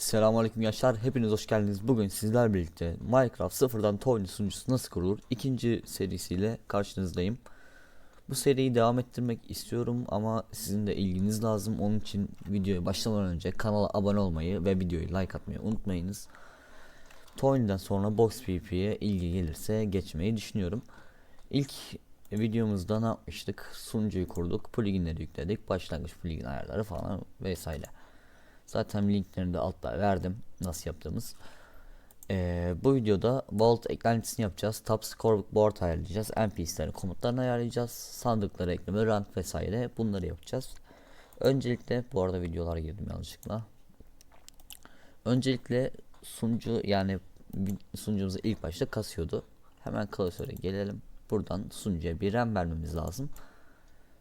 Selamünaleyküm gençler. Hepiniz hoş geldiniz. Bugün sizler birlikte Minecraft sıfırdan Tony sunucusu nasıl kurulur? ikinci serisiyle karşınızdayım. Bu seriyi devam ettirmek istiyorum ama sizin de ilginiz lazım. Onun için videoya başlamadan önce kanala abone olmayı ve videoyu like atmayı unutmayınız. Tony'den sonra Box PvP'ye ilgi gelirse geçmeyi düşünüyorum. İlk videomuzda ne yapmıştık? Sunucuyu kurduk, pluginleri yükledik, başlangıç plugin ayarları falan vesaire. Zaten linklerini de altta verdim nasıl yaptığımız. Ee, bu videoda Vault eklentisini yapacağız. Top scoreboard ayarlayacağız. NPC'lerin komutlarını ayarlayacağız. Sandıkları ekleme, rank vesaire bunları yapacağız. Öncelikle bu arada videolar girdim yanlışlıkla. Öncelikle sunucu yani sunucumuzu ilk başta kasıyordu. Hemen klasöre gelelim. Buradan sunucuya bir RAM vermemiz lazım.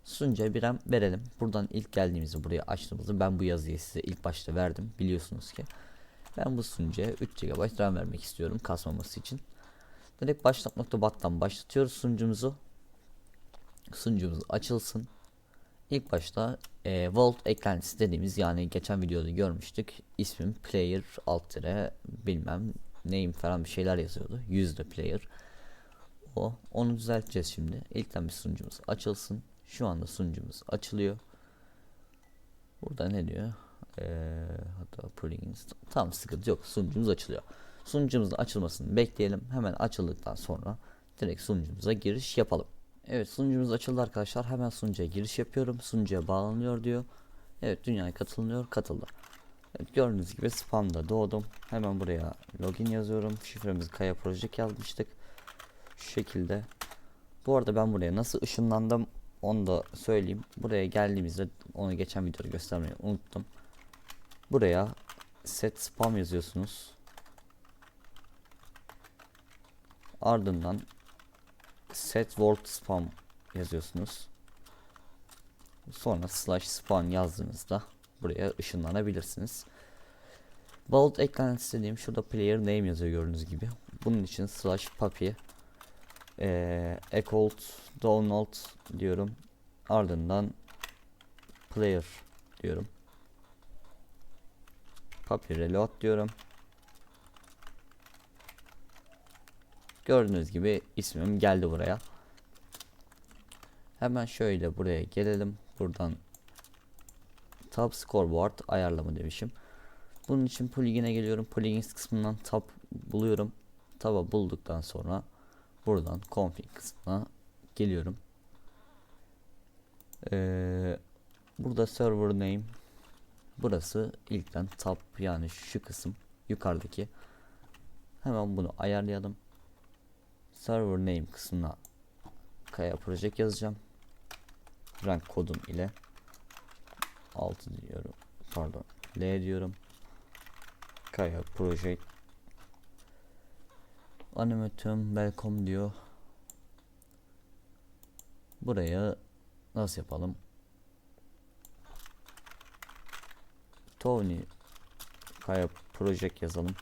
Sunucuya bir RAM verelim. Buradan ilk geldiğimizde buraya açtığımızda ben bu yazıyı size ilk başta verdim. Biliyorsunuz ki. Ben bu sunucuya 3 GB RAM vermek istiyorum kasmaması için. Direkt başlat.bat'tan başlatıyoruz sunucumuzu. Sunucumuz açılsın. İlk başta e, Vault eklentisi dediğimiz yani geçen videoda görmüştük. İsmim player alt tire bilmem name falan bir şeyler yazıyordu. Yüzde player. O. Onu düzelteceğiz şimdi. İlkten bir sunucumuz açılsın. Şu anda sunucumuz açılıyor. Burada ne diyor? Ee, hatta plugins. Tam sıkıntı yok. Sunucumuz açılıyor. Sunucumuzun açılmasını bekleyelim. Hemen açıldıktan sonra direkt sunucumuza giriş yapalım. Evet sunucumuz açıldı arkadaşlar. Hemen sunucuya giriş yapıyorum. Sunucuya bağlanıyor diyor. Evet dünyaya katılınıyor. Katıldı. Evet gördüğünüz gibi spamda doğdum. Hemen buraya login yazıyorum. Şifremizi Kaya Project yazmıştık. Şu şekilde. Bu arada ben buraya nasıl ışınlandım onu da söyleyeyim. Buraya geldiğimizde onu geçen videoda göstermeyi unuttum. Buraya set spam yazıyorsunuz. Ardından set world spam yazıyorsunuz. Sonra slash spam yazdığınızda buraya ışınlanabilirsiniz. Vault eklentisi dediğim şurada player name yazıyor gördüğünüz gibi. Bunun için slash puppy eee equal download diyorum. Ardından player diyorum. Puppy reload diyorum. Gördüğünüz gibi ismim geldi buraya. Hemen şöyle buraya gelelim. Buradan tab scoreboard ayarlama demişim. Bunun için plugin'e geliyorum. Plugins kısmından tab buluyorum. Tab'a bulduktan sonra buradan config kısmına geliyorum. Ee, burada server name burası ilkten tab yani şu kısım yukarıdaki. Hemen bunu ayarlayalım. Server name kısmına kaya project yazacağım. Rank kodum ile 6 diyorum pardon L diyorum. Kaya project animatum welcome diyor buraya nasıl yapalım Tony Kaya Project yazalım.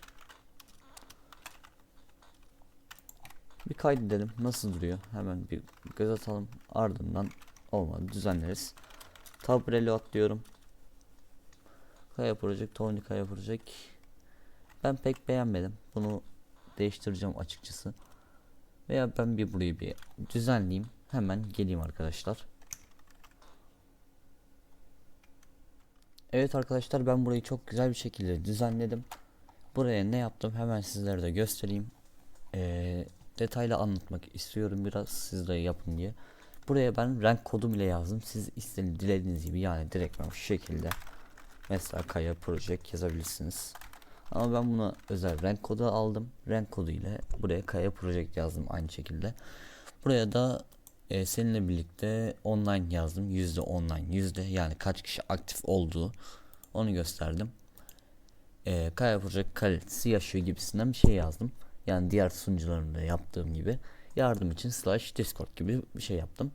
Bir kaydedelim. Nasıl duruyor? Hemen bir göz atalım. Ardından olmadı düzenleriz. Tab reload diyorum. Kaya Project, Tony Kaya Project. Ben pek beğenmedim. Bunu değiştireceğim açıkçası. Veya ben bir burayı bir düzenleyeyim. Hemen geleyim arkadaşlar. Evet arkadaşlar ben burayı çok güzel bir şekilde düzenledim. Buraya ne yaptım hemen sizlere de göstereyim. Ee, detaylı anlatmak istiyorum biraz siz de yapın diye. Buraya ben renk kodum ile yazdım. Siz istediğiniz dilediğiniz gibi yani direkt şu şekilde. Mesela Kaya Project yazabilirsiniz. Ama ben buna özel renk kodu aldım. Renk kodu ile buraya Kaya Project yazdım aynı şekilde. Buraya da e, seninle birlikte online yazdım. Yüzde online yüzde yani kaç kişi aktif olduğu onu gösterdim. E, Kaya Project kalitesi yaşıyor gibisinden bir şey yazdım. Yani diğer sunucularımda yaptığım gibi yardım için slash discord gibi bir şey yaptım.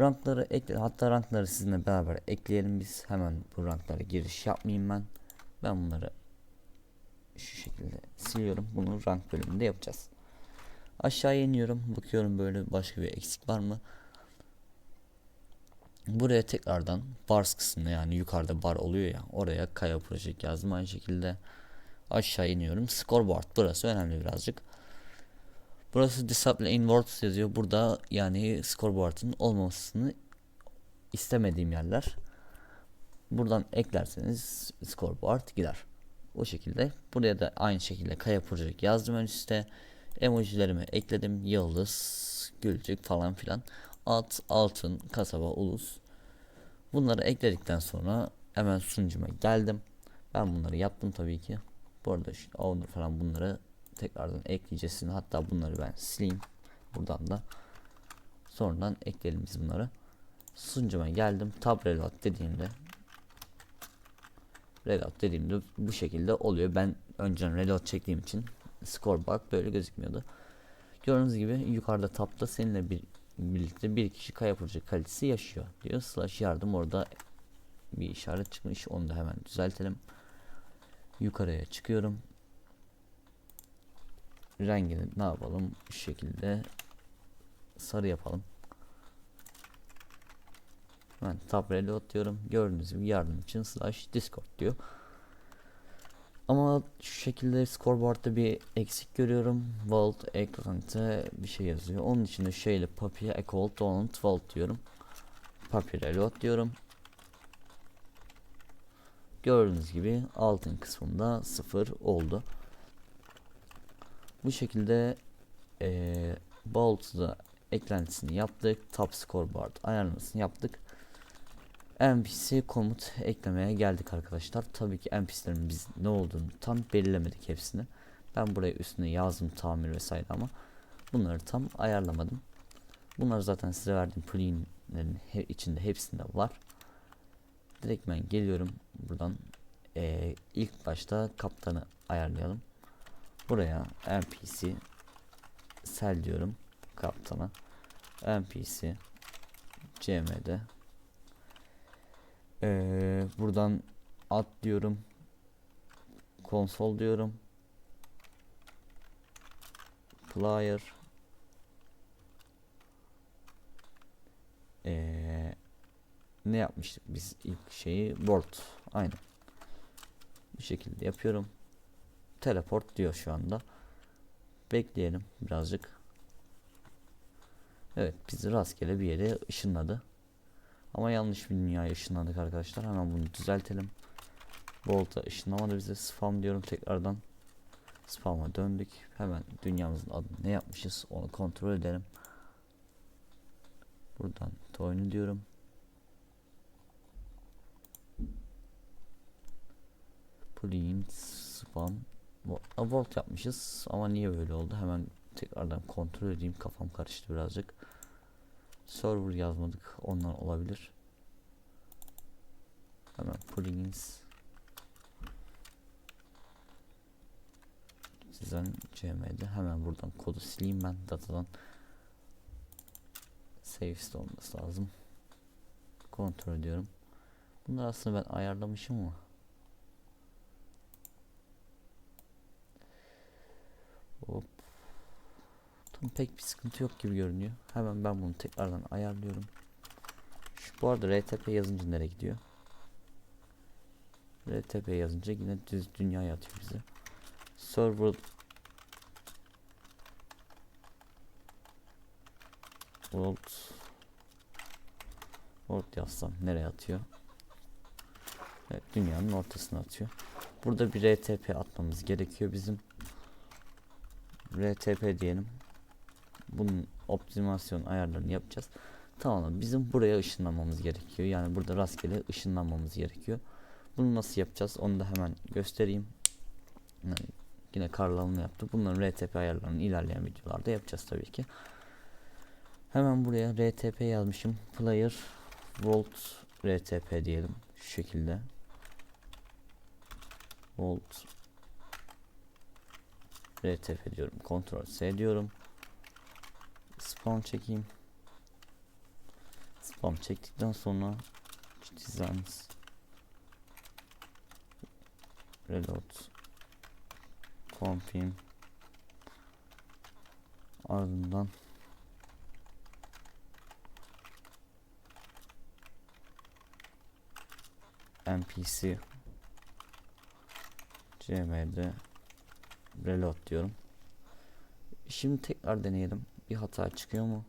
Rankları ekle hatta rankları sizinle beraber ekleyelim biz. Hemen bu ranklara giriş yapmayayım ben. Ben bunları siliyorum. Bunu rank bölümünde yapacağız. Aşağıya iniyorum. Bakıyorum böyle başka bir eksik var mı? Buraya tekrardan bars kısmına yani yukarıda bar oluyor ya oraya kaya project yazdım aynı şekilde aşağı iniyorum scoreboard burası önemli birazcık burası disable inwards yazıyor burada yani scoreboard'ın olmamasını istemediğim yerler buradan eklerseniz scoreboard gider o şekilde. Buraya da aynı şekilde kaya project yazdım ön üstte emojilerimi ekledim. Yıldız gülcük falan filan. At altın kasaba ulus. Bunları ekledikten sonra hemen sunucuma geldim. Ben bunları yaptım tabii ki. Bu arada şu owner falan bunları tekrardan ekleyeceğiz hatta bunları ben sileyim. Buradan da. Sonradan ekleyelim biz bunları. Sunucuma geldim. Tab reload dediğimde reload dediğimde bu şekilde oluyor. Ben önceden reload çektiğim için scoreboard böyle gözükmüyordu. Gördüğünüz gibi yukarıda tabda seninle bir birlikte bir kişi kaya proje kalitesi yaşıyor diyor. Slash yardım orada bir işaret çıkmış. Onu da hemen düzeltelim. Yukarıya çıkıyorum. Rengini ne yapalım? Bu şekilde sarı yapalım ben tab reload diyorum gördüğünüz gibi yardım için slash discord diyor ama şu şekilde scoreboard'da bir eksik görüyorum. Vault eklenti bir şey yazıyor. Onun için de şöyle papier equal donut vault diyorum. Papier reload diyorum. Gördüğünüz gibi altın kısmında sıfır oldu. Bu şekilde ee, Vault'da eklentisini yaptık. Top scoreboard ayarlamasını yaptık. NPC komut eklemeye geldik arkadaşlar. Tabii ki NPC'lerin biz ne olduğunu tam belirlemedik hepsini. Ben buraya üstüne yazdım tamir vesaire ama bunları tam ayarlamadım. Bunlar zaten size verdiğim pluginlerin he içinde hepsinde var. Direkt ben geliyorum buradan ee, ilk başta kaptanı ayarlayalım. Buraya NPC sel diyorum kaptana. NPC CM'de ee, buradan at diyorum. Konsol diyorum. Player. Ee, ne yapmıştık biz ilk şeyi? Board. Aynı bu şekilde yapıyorum. Teleport diyor şu anda. Bekleyelim birazcık. Evet bizi rastgele bir yere ışınladı ama yanlış bir dünyaya ışınlandık arkadaşlar. Hemen bunu düzeltelim. Volta ışınlamadı bize. Spam diyorum tekrardan. Spam'a döndük. Hemen dünyamızın adını ne yapmışız onu kontrol edelim. Buradan toynu diyorum. Plugin spam Volt yapmışız ama niye böyle oldu hemen tekrardan kontrol edeyim kafam karıştı birazcık server yazmadık. Ondan olabilir. Hemen plugins. Sizden cm'de hemen buradan kodu sileyim ben. Datadan save olması lazım. Kontrol ediyorum. Bunları aslında ben ayarlamışım ama. Hop pek bir sıkıntı yok gibi görünüyor. Hemen ben bunu tekrardan ayarlıyorum. Şu bu arada RTP yazınca nereye gidiyor? RTP yazınca yine düz dünyaya atıyor bize. Server World World yazsam nereye atıyor? Evet dünyanın ortasına atıyor. Burada bir RTP atmamız gerekiyor bizim. RTP diyelim bunun optimasyon ayarlarını yapacağız. Tamam bizim buraya ışınlanmamız gerekiyor. Yani burada rastgele ışınlanmamız gerekiyor. Bunu nasıl yapacağız onu da hemen göstereyim. Yani yine karlanma yaptık. Bunların RTP ayarlarını ilerleyen videolarda yapacağız tabii ki. Hemen buraya RTP yazmışım. Player Volt RTP diyelim. Şu şekilde. Volt RTP diyorum. Ctrl S diyorum. Spam çekeyim. Spam çektikten sonra designs reload confirm ardından npc cmd reload diyorum. Şimdi tekrar deneyelim. Bir hata çıkıyor mu?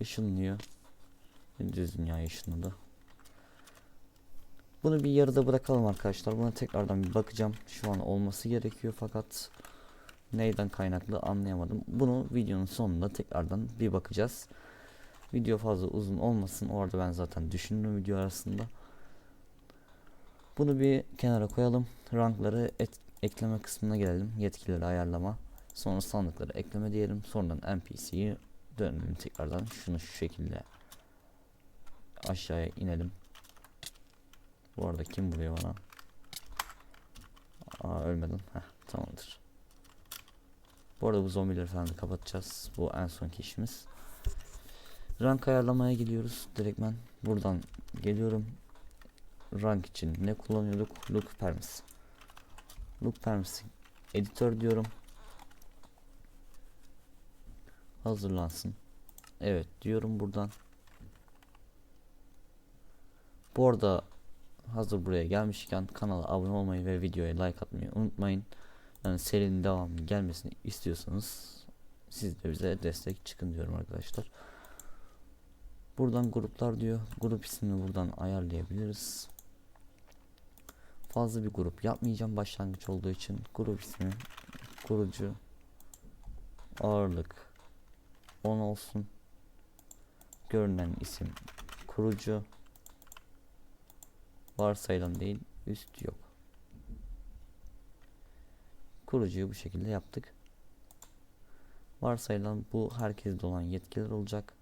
Işınlıyor. Düz dünya ışınladı. Bunu bir yarıda bırakalım arkadaşlar. Buna tekrardan bir bakacağım. Şu an olması gerekiyor fakat neyden kaynaklı anlayamadım. Bunu videonun sonunda tekrardan bir bakacağız. Video fazla uzun olmasın. Orada ben zaten düşündüm video arasında. Bunu bir kenara koyalım. Rankları et, ekleme kısmına gelelim. Yetkileri ayarlama. Sonra sandıkları ekleme diyelim. Sonradan NPC'yi dönelim tekrardan. Şunu şu şekilde aşağıya inelim. Bu arada kim vuruyor bana? Aa ölmedim. Heh, tamamdır. Bu arada bu zombileri falan da kapatacağız. Bu en sonki işimiz. Rank ayarlamaya gidiyoruz. Direktmen buradan geliyorum. Rank için ne kullanıyorduk? Look permis. Look permis editör diyorum. Hazırlansın. Evet diyorum buradan. Bu arada hazır buraya gelmişken kanala abone olmayı ve videoya like atmayı unutmayın. Yani serinin devamı gelmesini istiyorsanız siz de bize destek çıkın diyorum arkadaşlar. Buradan gruplar diyor. Grup ismini buradan ayarlayabiliriz. Fazla bir grup yapmayacağım başlangıç olduğu için. Grup ismi kurucu ağırlık 10 olsun. Görünen isim kurucu varsayılan değil üst yok. Kurucuyu bu şekilde yaptık. Varsayılan bu herkeste olan yetkiler olacak.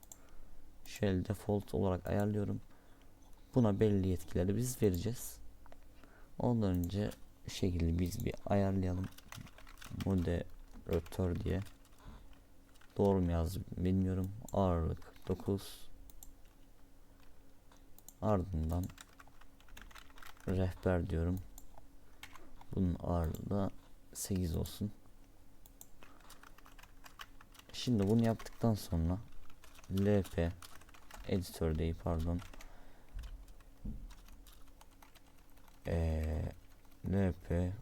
Şöyle default olarak ayarlıyorum. Buna belli yetkileri biz vereceğiz. Ondan önce şu şekilde biz bir ayarlayalım. Moderatör diye. Doğru mu yazdım bilmiyorum. Ağırlık 9. Ardından rehber diyorum. Bunun ağırlığı da 8 olsun. Şimdi bunu yaptıktan sonra lp editör değil pardon ee, lp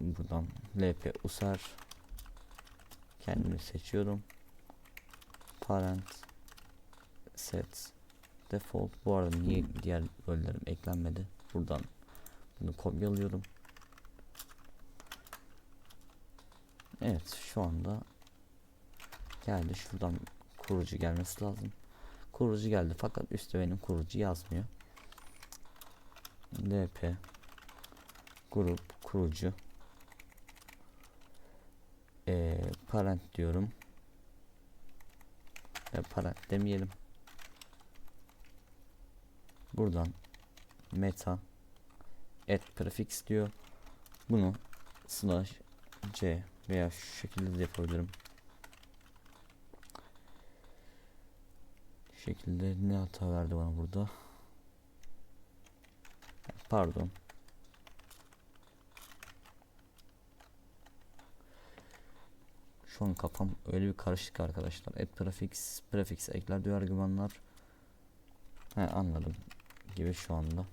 buradan lp usar kendimi seçiyorum. Parent set default. Bu arada niye diğer rollerim eklenmedi? Buradan bunu kopyalıyorum. Evet şu anda geldi. Şuradan kurucu gelmesi lazım. Kurucu geldi fakat üstte benim kurucu yazmıyor. Lp grup kurucu ee, parent diyorum. E, parent demeyelim. Buradan meta et prefix diyor. Bunu slash c veya şu şekilde de yapabilirim. Şekilde ne hata verdi bana burada? Pardon Şu an kafam öyle bir karışık arkadaşlar. Et prefix, prefix ekler diyor argümanlar. He anladım gibi şu anda.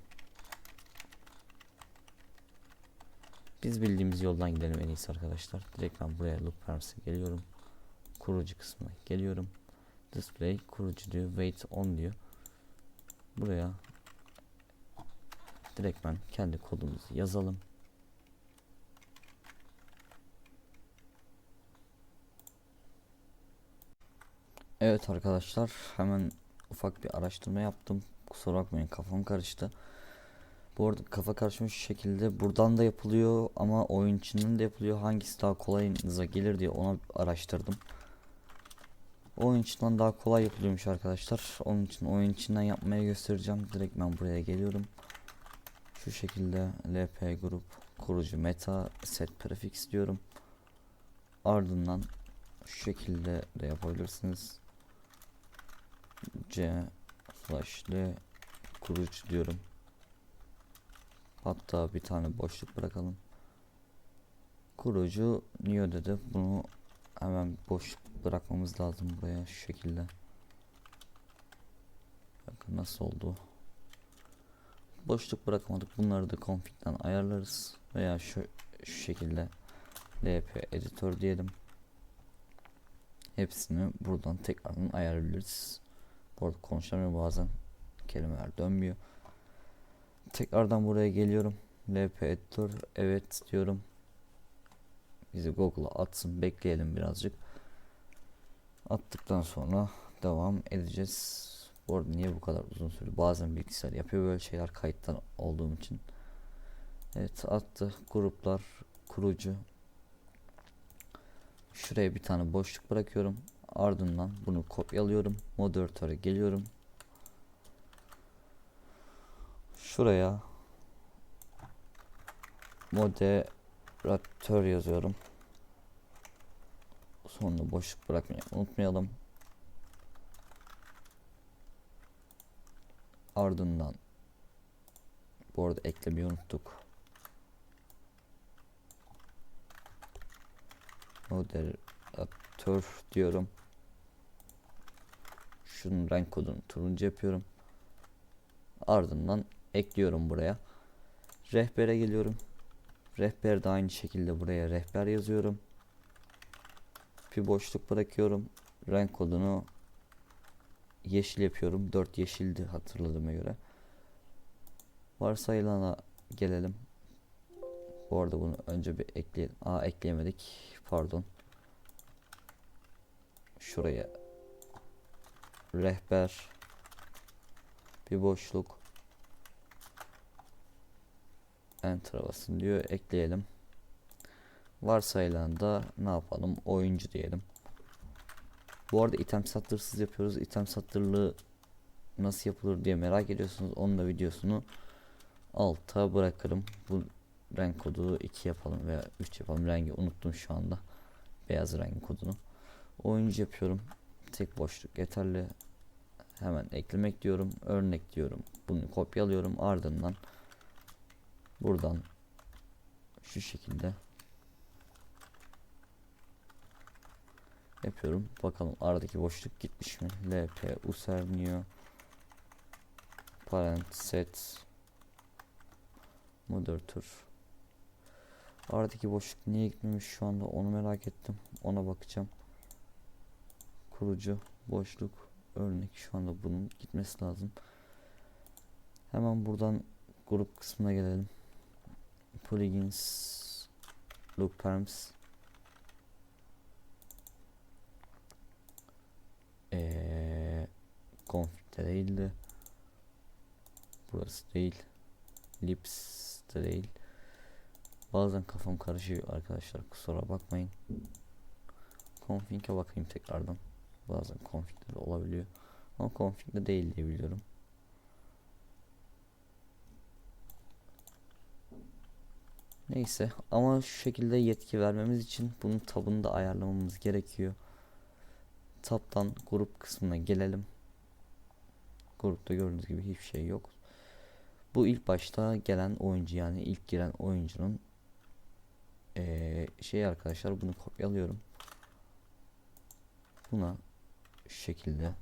Biz bildiğimiz yoldan gidelim en iyisi arkadaşlar. Direkt ben buraya loop permis'e geliyorum. Kurucu kısmına geliyorum. Display kurucu diyor. Wait on diyor. Buraya direkt ben kendi kodumuzu yazalım. Evet arkadaşlar hemen ufak bir araştırma yaptım. Kusura bakmayın kafam karıştı. Bu arada kafa karışmış şekilde buradan da yapılıyor ama oyun içinden de yapılıyor. Hangisi daha kolayınıza gelir diye onu araştırdım. Oyun içinden daha kolay yapılıyormuş arkadaşlar. Onun için oyun içinden yapmaya göstereceğim. Direkt ben buraya geliyorum. Şu şekilde lp grup kurucu meta set prefix diyorum. Ardından şu şekilde de yapabilirsiniz. C slash L kurucu diyorum. Hatta bir tane boşluk bırakalım. Kurucu niye dedi? Bunu hemen boş bırakmamız lazım buraya şu şekilde. Bakın nasıl oldu. boşluk bırakamadık. Bunları da config'den ayarlarız. Veya şu, şu şekilde lp editör diyelim. Hepsini buradan tekrardan ayarlayabiliriz. Bu arada konuşamıyorum bazen kelimeler dönmüyor. Tekrardan buraya geliyorum. LP editör evet diyorum. Bizi Google'a atsın bekleyelim birazcık. Attıktan sonra devam edeceğiz. Bu arada niye bu kadar uzun sürdü? Bazen bilgisayar yapıyor böyle şeyler kayıttan olduğum için. Evet attı gruplar kurucu. Şuraya bir tane boşluk bırakıyorum. Ardından bunu kopyalıyorum. Moderatöre geliyorum. Şuraya moderatör yazıyorum. Sonunda boşluk bırakmayı unutmayalım. Ardından bu arada eklemeyi unuttuk. Moderatör diyorum. Şunun renk kodunu turuncu yapıyorum. Ardından ekliyorum buraya. Rehbere geliyorum. Rehber de aynı şekilde buraya rehber yazıyorum. Bir boşluk bırakıyorum. Renk kodunu yeşil yapıyorum. 4 yeşildi hatırladığıma göre. Varsayılana gelelim. Bu arada bunu önce bir ekleyelim. Aa ekleyemedik. Pardon. Şuraya rehber bir boşluk Enter basın diyor. Ekleyelim. Varsayılan da ne yapalım? Oyuncu diyelim. Bu arada item sattırsız yapıyoruz. İtem sattırlığı nasıl yapılır diye merak ediyorsunuz. Onun da videosunu alta bırakırım. Bu renk kodu 2 yapalım veya 3 yapalım. Rengi unuttum şu anda. Beyaz renk kodunu. Oyuncu yapıyorum. Tek boşluk yeterli. Hemen eklemek diyorum. Örnek diyorum. Bunu kopyalıyorum. Ardından buradan şu şekilde yapıyorum. Bakalım aradaki boşluk gitmiş mi? LP usernio parent set moderatör aradaki boşluk niye gitmemiş şu anda onu merak ettim. Ona bakacağım. Kurucu boşluk örnek şu anda bunun gitmesi lazım. Hemen buradan grup kısmına gelelim. Plugins look perms ee, config'de değildi. Burası değil. Lips de değil. Bazen kafam karışıyor arkadaşlar kusura bakmayın. Config'e bakayım tekrardan. Bazen config'de de olabiliyor. Ama config'de değil diye biliyorum. Neyse ama şu şekilde yetki vermemiz için bunun tabını da ayarlamamız gerekiyor. Tab'dan grup kısmına gelelim. Grupta gördüğünüz gibi hiçbir şey yok. Bu ilk başta gelen oyuncu yani ilk giren oyuncunun ee, şey arkadaşlar bunu kopyalıyorum. Buna şu şekilde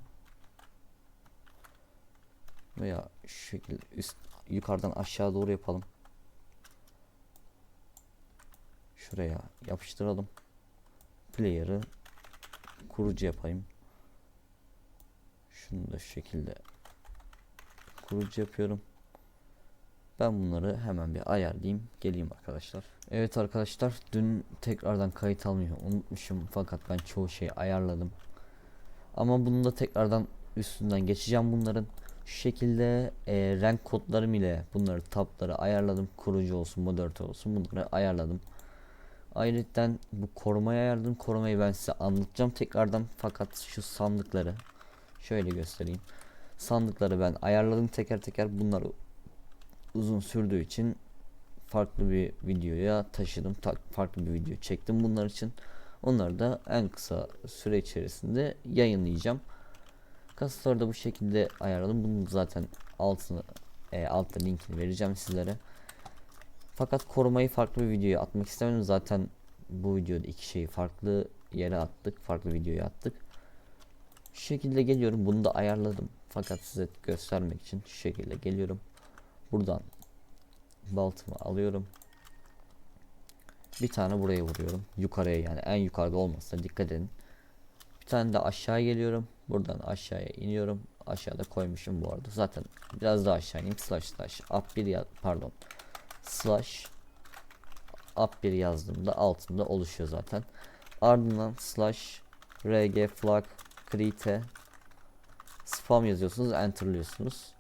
veya şu şekilde üst yukarıdan aşağı doğru yapalım. Şuraya yapıştıralım. Player'ı kurucu yapayım. Şunu da şu şekilde kurucu yapıyorum. Ben bunları hemen bir ayarlayayım. Geleyim arkadaşlar. Evet arkadaşlar dün tekrardan kayıt almayı unutmuşum. Fakat ben çoğu şeyi ayarladım. Ama bunu da tekrardan üstünden geçeceğim bunların. Şu şekilde e, renk kodlarım ile bunları tabları ayarladım. Kurucu olsun, moderatör olsun bunları ayarladım. Ayrıca bu korumayı ayarladım. Korumayı ben size anlatacağım tekrardan. Fakat şu sandıkları şöyle göstereyim. Sandıkları ben ayarladım teker teker. Bunları uzun sürdüğü için farklı bir videoya taşıdım. Ta farklı bir video çektim bunlar için. Onları da en kısa süre içerisinde yayınlayacağım. Kasıtları da bu şekilde ayarladım. Bunu zaten altını e, altta linkini vereceğim sizlere. Fakat korumayı farklı bir videoya atmak istemedim. Zaten bu videoda iki şeyi farklı yere attık. Farklı videoya attık. Şu şekilde geliyorum. Bunu da ayarladım. Fakat size göstermek için şu şekilde geliyorum. Buradan baltımı alıyorum. Bir tane buraya vuruyorum. Yukarıya yani en yukarıda olmasına dikkat edin. Bir tane de aşağı geliyorum. Buradan aşağıya iniyorum. Aşağıda koymuşum bu arada. Zaten biraz daha aşağı ineyim. Slash slash up 1 ya pardon. Slash up 1 yazdığımda altında oluşuyor zaten. Ardından slash rg flag create spam yazıyorsunuz enterliyorsunuz.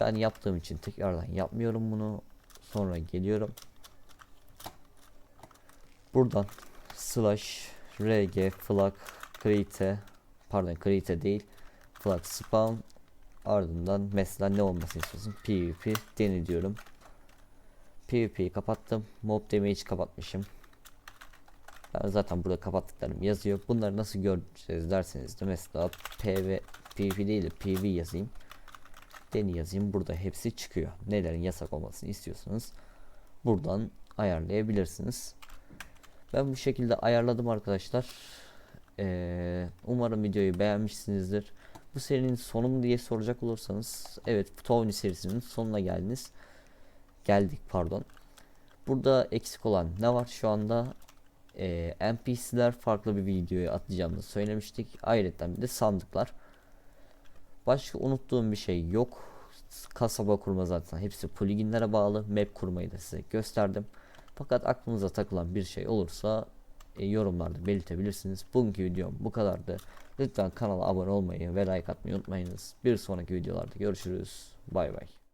Ben yaptığım için tekrardan yapmıyorum bunu. Sonra geliyorum. Buradan slash rg flag create pardon create değil flag spawn ardından mesela ne olmasını istiyorsun? Pvp deni diyorum. Pvp'yi kapattım. Mob damage kapatmışım. Ben zaten burada kapattıklarım yazıyor. Bunları nasıl göreceğiz derseniz de mesela pv pvp değil de pv yazayım. Deni yazayım. Burada hepsi çıkıyor. Nelerin yasak olmasını istiyorsanız buradan ayarlayabilirsiniz ben bu şekilde ayarladım arkadaşlar. Ee, umarım videoyu beğenmişsinizdir. Bu serinin sonu mu diye soracak olursanız evet Tony serisinin sonuna geldiniz. Geldik pardon. Burada eksik olan ne var? Şu anda ee, NPC'ler farklı bir videoya atacağımızı söylemiştik. Ayrıca bir de sandıklar. Başka unuttuğum bir şey yok. Kasaba kurma zaten. Hepsi pluginlere bağlı. Map kurmayı da size gösterdim. Fakat aklınıza takılan bir şey olursa e, yorumlarda belirtebilirsiniz. Bugünkü videom bu kadardı. Lütfen kanala abone olmayı ve like atmayı unutmayınız. Bir sonraki videolarda görüşürüz. Bay bay.